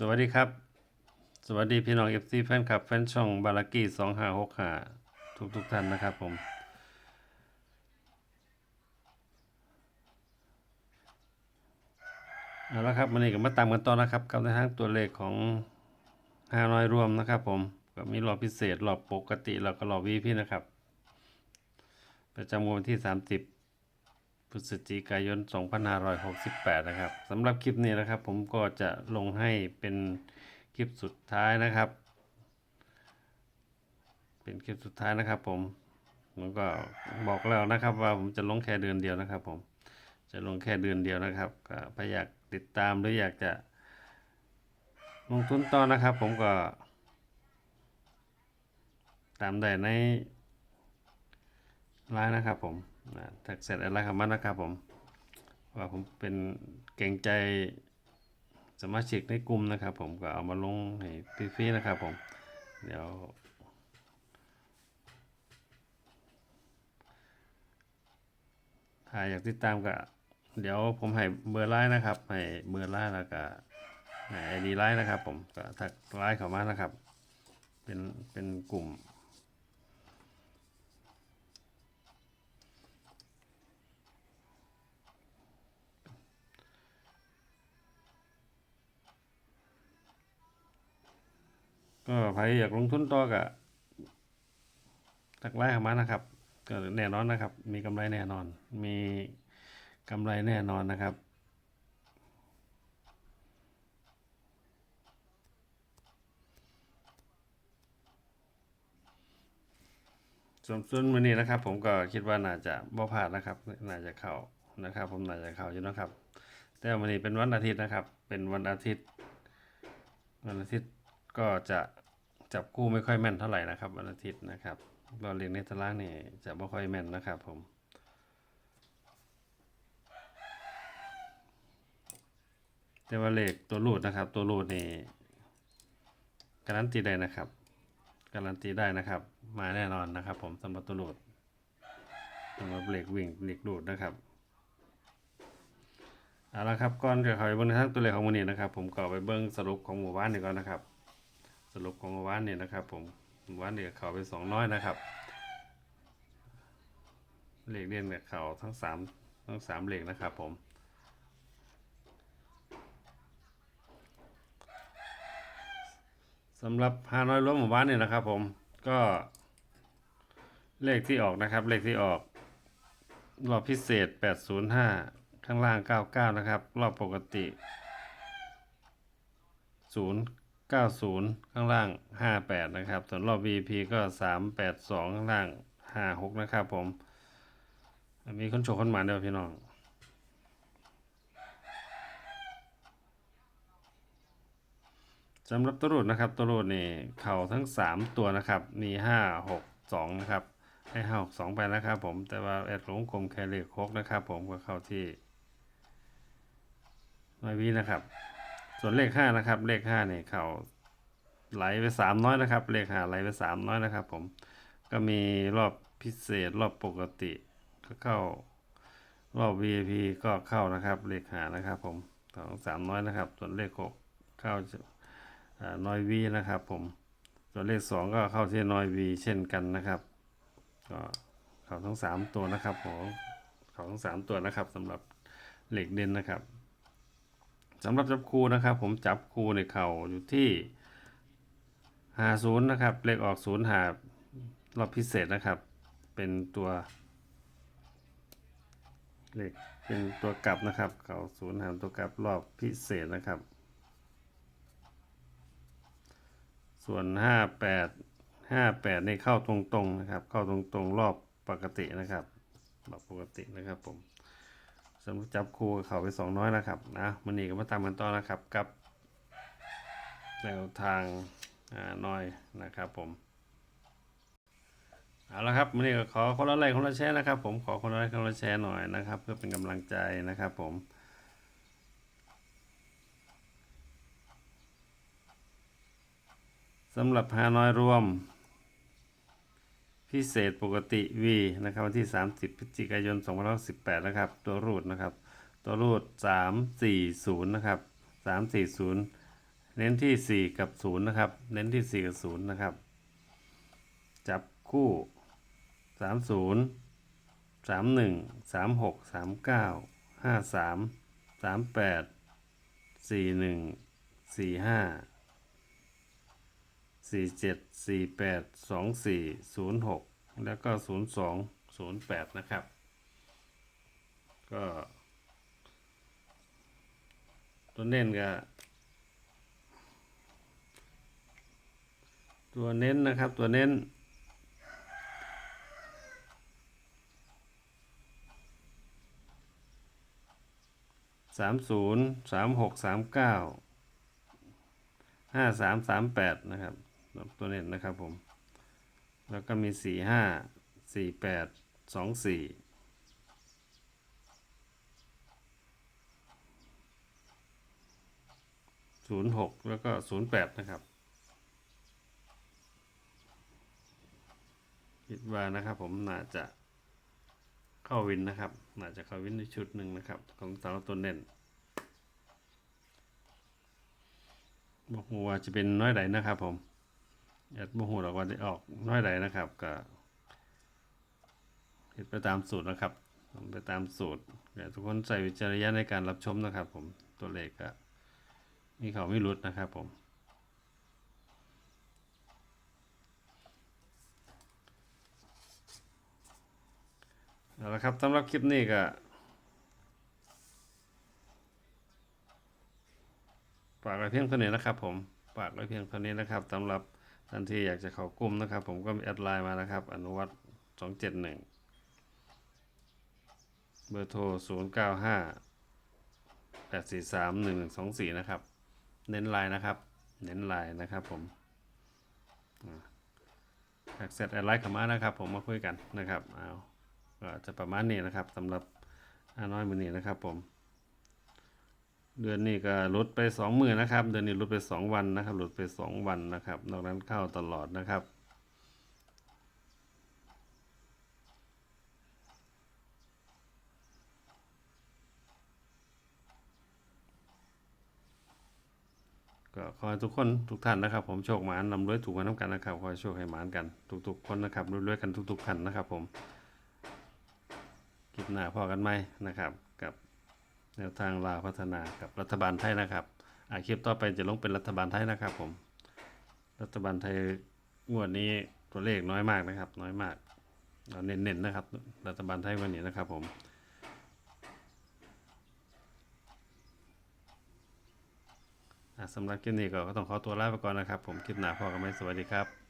สวัสดีครับ สวัสดีพี่น้องเอฟซีแฟนคลับแฟนช่องบารากี้สองห้าหกห้าทุกทุกท่านนะครับผม เอาละครับวันนี้ก็มาตามกันต่อนะครับกับในทางตัวเลขของห้าน้อยรวมนะครับผมก็มีรอบพิเศษรอบปกติแล้วก็รอบวีพี่นะครับ ประจำวันที่30 พฤศจิกายน 2568 นะครับสำหรับคลิปนี้นะครับ ผมก็จะลงให้เป็นคลิปสุดท้ายนะครับ เป็นคลิปสุดท้ายนะครับผมผมก็บอกแล้วนะครับ ว่าผมจะลงแค่เดือนเดียวนะครับ ผมจะลงแค่เดือนเดียวนะครับก็ถ้าอยากติดตามหรืออยากจะลงทุนต่อนะครับ ผมก็ ตามได้ในไลน์นะครับผม แท็กเสร็จอะไรครับมันนะครับผมว่าผมเป็นเก่งใจสมาชิกในกลุ่มนะครับ ผมก็เอามาลงให้ฟรีๆนะครับผมเดี๋ยวถ้าอยากติดตามก็เดี๋ยวผมให้เบอร์ไลน์นะครับให้เบอร์ไลน์แล้วก็ให้ไอดีไลน์นะครับ ผมก็ทักไลน์เข้ามานะครับ เป็นเป็นกลุ่ม ก็ใครอยากลงทุนต่อก็ทักไลน์เข้ามานะครับก็แน่นอนนะครับ มีกำไรแน่นอน มีกำไรแน่นอนนะครับส่วนส่วนวันนี้นะครับ ผมก็คิดว่าน่าจะบ่พลาดนะครับ น่าจะเข้านะครับ ผมน่าจะเข้าอยู่นะครับ แต่วันนี้เป็นวันอาทิตย์นะครับ เป็นวันอาทิตย์ วันอาทิตย์ ก็จะจับคู่ไม่ค่อยแม่นเท่าไหร่นะครับวันอาทิตย์นะครับเราเรียนในตารางนี่จะไม่ค่อยแม่นนะครับผมแต่ว่าเลขตัวรูดนะครับ ตัวรูดนี่การันตีได้นะครับ การันตีได้นะครับ มาแน่นอนนะครับ ผมสำหรับตัวรูดสำหรับเลขวิ่งเลขรูดนะครับเอาละครับก่อนจะเข้าไปเบนทางตัวเลขของมือนี้นะครับ ผมก็ไปเบิ้งสรุปของหมู่บ้านนี่ก่อนนะครับ รุปของหมู่บ้านนี่นะครับ ผมหมู่บ้านนี่เข้าไปสองน้อยนะครับเลขเด่นกับเขาทั้งสามทั้งสามเลขนะครับ ผมสำหรับฮานอยรวมหมู่บ้านเนี่ยนะครับ ผมก็เลขที่ออกนะครับ เลขที่ออก รอบพิเศษ 805 ข้างล่าง 99 นะครับ รอบปกติ 90 ข้างล่าง 58 นะครับ ส่วนรอบ VP ก็ 382 ข้างล่าง 56 นะครับผม มีคนโชว์คนหมานเดียวพี่น้องสำหรับตัวรูดนะครับตัวรูดนี่เข่าทั้ง 3 ตัวนะครับ มี 5 6 2 นะครับ ให้5 6 2 ไปนะครับผมแต่ว่าแอดหลงกลมแคเลขโคกนะครับผมก็เข้าที่น้อยวีนะครับ ส่วนเลข5นะครับ เลข5นี่ยเขาไหลไป3น้อยนะครับ เลข5ไหลไป3น้อยนะครับ ผม ก็มีรอบพิเศษรอบปกติก็เข้ารอบ VIP ก็เข้านะครับ เลข5นะครับ ผมของ3น้อยนะครับ ส่วนเลข6เข้านอยวีนะครับ ผม ส่วนเลขสองก็เข้าที่นอยวีเช่นกันนะครับก็เข้าทั้งสามตัวนะครับผมเข้าทั้งสามตัวนะครับสำหรับเหล็กเด่นนะครับ สำหรับจับคูนะครับ ผมจับคูในเข่าอยู่ที่หาศูนย์นะครับ เลขออกศูนย์หารอบพิเศษนะครับ เป็นตัวเลขเป็นตัวกลับนะครับ เข่าศูนย์หารตัวกลับรอบพิเศษนะครับ ส่วนห้าแปดห้าแปดในเข้าตรงๆนะครับ เข้าตรงๆรอบปกตินะครับรอบปกตินะครับผม สำหรับจับคู่เขาไปสองน้อยนะครับนะมันนี่ก็มาตามกันต่อนะครับกับแนวทางอ่าน้อยนะครับผมเอาละครับมันนี่ก็ขอคนละไลค์คนละแชร์นะครับ ผมขอคนละไลค์คนละแชร์หน่อยนะครับ เพื่อเป็นกำลังใจนะครับ ผมสำหรับฮานอยรวม พิเศษปกติ V นะครับวันที่ 30 พฤศจิกายน2518นะครับ ตัวรูดนะครับ ตัวรูด 340 นะครับ 340 เน้นที่ 4 กับ 0 นะครับ เน้นที่ 4 กับ 0 นะครับ จับคู่ 30 31 36 39 53 38 41 45 47 48 24 06แล้วก็02 08นะครับ ก็ตัวเน้นก็ตัวเน้นนะครับตัวเน้นสามศูนย์สามหกสามเก้าห้าสามสามแปดนะครับ ตัวเน้นนะครับผม แล้วก็มีสี่ห้าสี่แปดสองสี่ศูนย์หกแล้วก็ศูนย์แปดนะครับ คิดว่านะครับผมน่าจะเข้าวินนะครับ น่าจะเข้าวินในชุดหนึ่งนะครับ ของสำหรับตัวเน้นบอกว่าจะเป็นน้อยใดนะครับผม อยากบอกหรอกว่าจะออกน้อยใดนะครับก็เห็นไปตามสูตรนะครับทำไปตามสูตรอยากทุกคนใส่วิจารณญาณในการรับชมนะครับ ผมตัวเลขก็มีเขาไม่รุดนะครับผมเอาละครับสำหรับคลิปนี้ก็ฝากไว้เพียงเท่านี้นะครับผมฝากไว้เพียงเท่านี้นะครับสำหรับ ท่านที่อยากจะเข้ากลุ่มนะครับ ผมก็มีแอดไลน์มานะครับ อนุวัตสองเจ็ดหนึ่งเบอร์โทรศูนย์เก้าห้าแปดสี่สามหนึ่งหนึ่งสองสี่นะครับ เน้นไลน์นะครับ เน้นไลน์นะครับผมแอคเซสแอดไลน์เข้ามานะครับ ผมมาคุยกันนะครับเอาก็จะประมาณนี้นะครับสำหรับอาน้อยมือนี้นะครับผม เดือนนี้ก็ลดไปสองมือนะครับ เดือนนี้ลดไปสองวันนะครับลดไปสองวันนะครับ นอกนั้นเข้าตลอดนะครับก็ขอให้ทุกคนทุกท่านนะครับ ผมโชคหมานนำรวยถูกกันน้ำกันนะครับขอให้โชคให้หมานกัน ทุกๆ คนนะครับรวยๆกันทุกๆคันนะครับ ผมคลิปหน้าพอกันไหมนะครับกับ แนวทางลาวพัฒนากับรัฐบาลไทยนะครับอาคลิปต่อไปจะลงเป็นรัฐบาลไทยนะครับผม รัฐบาลไทยงวดนี้ตัวเลขน้อยมากนะครับ น้อยมากเราเน้นๆนะครับ รัฐบาลไทยวันนี้นะครับผมสำหรับคลิปนี้ก็ต้องขอตัวลาไปก่อนนะครับ ผมคลิปหน้าพอกันไหมสวัสดีครับ